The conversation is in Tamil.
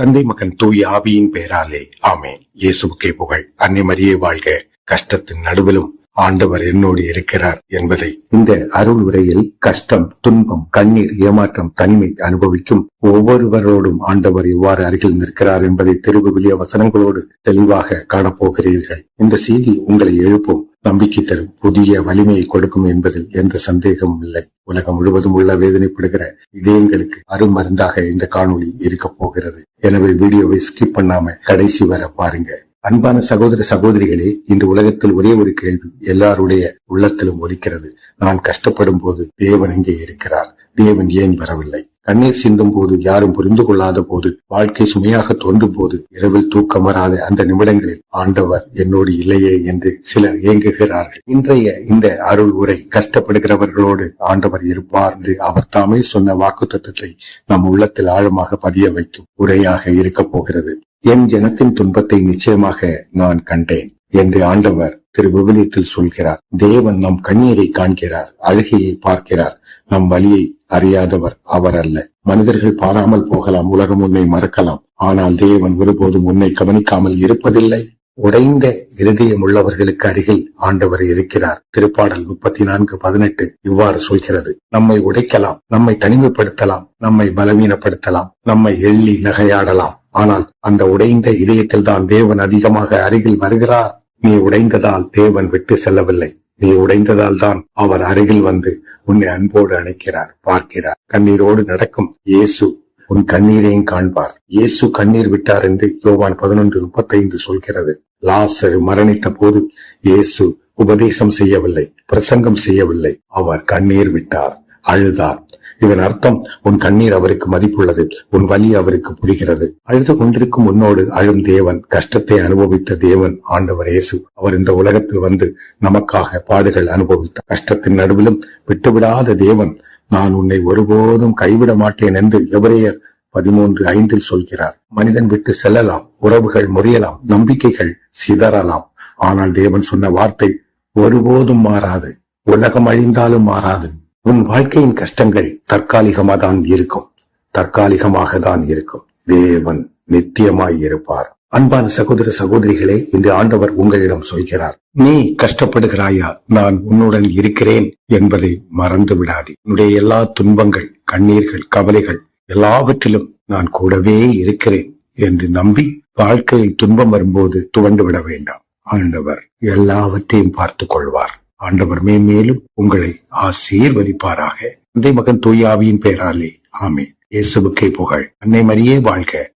தந்தை மகன் தூய் ஆவியின் பெயராலே. ஆமேன். இயேசுக்கே புகழ். அன்னை மரியே வாழ்க. கஷ்டத்தின் நடுவிலும் ஆண்டவர் என்னோடு இருக்கிறார் என்பதை. இந்த அருள் உரையில் கஷ்டம் துன்பம் கண்ணீர் ஏமாற்றம் தனிமை அனுபவிக்கும் ஒவ்வொருவரோடும் ஆண்டவர் இவ்வாறு அருகில் நிற்கிறார் என்பதை திருவிவிலிய வசனங்களோடு தெளிவாக காணப்போகிறீர்கள். இந்த செய்தி உங்களை எழுப்பும். நம்பிக்கை தரும். புதிய வலிமையை கொடுக்கும் என்பதில் எந்த சந்தேகமும் இல்லை. உலகம் முழுவதும் உள்ள வேதனைப்படுகிற இதயங்களுக்கு அருமருந்தாக இந்த காணொளி இருக்க போகிறது. எனவே வீடியோவை ஸ்கிப் பண்ணாம கடைசி வர பாருங்க. அன்பான சகோதர சகோதரிகளே இந்த உலகத்தில் ஒரே ஒரு கேள்வி எல்லாருடைய உள்ளத்திலும் ஒலிக்கிறது. நான் கஷ்டப்படும் போது தேவன் எங்கே இருக்கிறார். தேவன் ஏன் வரவில்லை? கண்ணீர் சிந்தும் போது யாரும் புரிந்து கொள்ளாத போது வாழ்க்கை சுமையாக தோன்றும் போது இரவில் தூக்கம் வராத அந்த நிமிடங்களில் ஆண்டவர் என்னோடு இல்லையே என்று சிலர் இயங்குகிறார்கள் இன்றைய இந்த அருள் உரை கஷ்டப்படுகிறவர்களோடு ஆண்டவர் இருப்பார் என்று அவர் தாமே சொன்ன வாக்கு தத்துவத்தை நம் உள்ளத்தில் ஆழமாக பதிய வைக்கும் உரையாக இருக்கப் போகிறது. என் ஜனத்தின் துன்பத்தை நிச்சயமாக நான் கண்டேன். என்று ஆண்டவர் திரு விவிலியத்தில் சொல்கிறார். தேவன் நம் கண்ணீரை காண்கிறார் அழுகையை பார்க்கிறார். நம் வழியை அறியாதவர் அவர் அல்ல. மனிதர்கள் பாராமல் போகலாம் உலகம் உன்னை மறக்கலாம். ஆனால் தேவன் ஒருபோதும் உன்னை கவனிக்காமல் இருப்பதில்லை. உடைந்த இருதயம் உள்ளவர்களுக்கு அருகில் ஆண்டவர் இருக்கிறார். திருப்பாடல் முப்பத்தி நான்கு பதினெட்டு இவ்வாறு சொல்கிறது. நம்மை உடைக்கலாம் நம்மை தனிமைப்படுத்தலாம் நம்மை பலவீனப்படுத்தலாம் நம்மை எள்ளி நகையாடலாம். ஆனால் அந்த உடைந்த இதயத்தில் தான் தேவன் அதிகமாக அருகில் வருகிறார். நீ உடைந்ததால் தேவன் விட்டு செல்லவில்லை. நீ உடைந்ததால் தான் அவர் அருகில் வந்து உன்னை அன்போடு அணைக்கிறார் பார்க்கிறார். கண்ணீரோடு நடக்கும் இயேசு உன் கண்ணீரையும் காண்பார். இயேசு கண்ணீர் விட்டார் என்று யோவான் பதினொன்று முப்பத்தைந்து சொல்கிறது. லாசரு மரணித்த போது இயேசு உபதேசம் செய்யவில்லை பிரசங்கம் செய்யவில்லை. அவர் கண்ணீர் விட்டார் அழுதார். இதன் அர்த்தம் உன் கண்ணீர் அவருக்கு மதிப்புள்ளது உன் வலி அவருக்கு புரிகிறது. அழுது கொண்டிருக்கும் உன்னோடு அழும் தேவன் கஷ்டத்தை அனுபவித்த தேவன் ஆண்டவர் இயேசு. அவர் இந்த உலகத்தில் வந்து நமக்காக பாடுகள் அனுபவித்த கஷ்டத்தின் நடுவிலும் விட்டுவிடாத தேவன் நான் உன்னை ஒருபோதும் கைவிட மாட்டேன் என்று எவரையர் பதிமூன்று ஐந்தில் சொல்கிறார். மனிதன் விட்டு செல்லலாம் உறவுகள் முறியலாம் நம்பிக்கைகள் சிதறலாம். ஆனால் தேவன் சொன்ன வார்த்தை ஒருபோதும் மாறாது உலகம் அழிந்தாலும் மாறாது. உன் வாழ்க்கையின் கஷ்டங்கள் தற்காலிகமா தான் இருக்கும். தற்காலிகமாக தான் இருக்கும். தேவன் நித்தியமாய் இருப்பார். அன்பான சகோதர சகோதரிகளே இந்த ஆண்டவர் உங்களிடம் சொல்கிறார் நீ கஷ்டப்படுகிறாயா? நான் உன்னுடன் இருக்கிறேன் என்பதை மறந்து விடாதே. உன்னுடைய எல்லா துன்பங்கள் கண்ணீர்கள் கவலைகள் எல்லாவற்றிலும் நான் கூடவே இருக்கிறேன் என்று நம்பி வாழ்க்கையில் துன்பம் வரும்போது துவண்டு விட வேண்டாம். ஆண்டவர் எல்லாவற்றையும் பார்த்துக் கொள்வார். ஆண்டவர் மேன்மேலும் உங்களை ஆசீர்வதிப்பாராக. தந்தை மகன் தூயாவியின் பெயராலே ஆமே இயேசுவுக்கே புகழ். அன்னை மரியே வாழ்க.